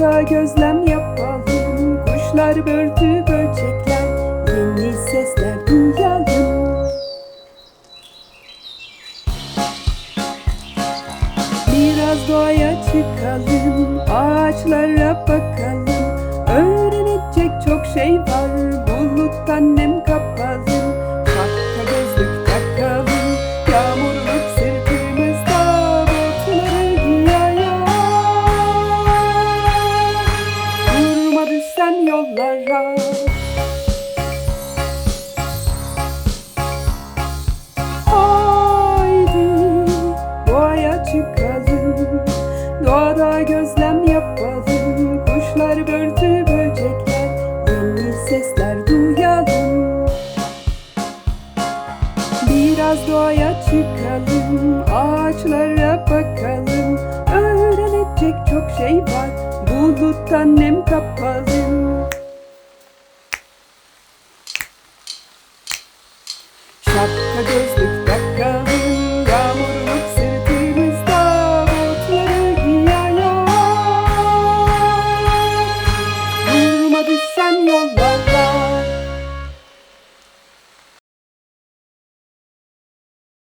gözlem yapalım. Kuşlar, börtü, böcekler Yeni sesler duyalım. Biraz doğaya çıkalım Ağaçlara bakalım. Öğrenecek çok şey var Düşsen yollara. Haydi doğaya çıkalım. Doğada gözlem yapalım. Kuşlar, börtü, böcekler Yeni sesler duyalım. Biraz doğaya çıkalım Ağaçlara bakalım Söyleyecek çok şey var. Buluttan nem kapalım Şapka gözlük takalım Yağmurluk sırtımızda Bulutları giyer Durma düşsen yollar.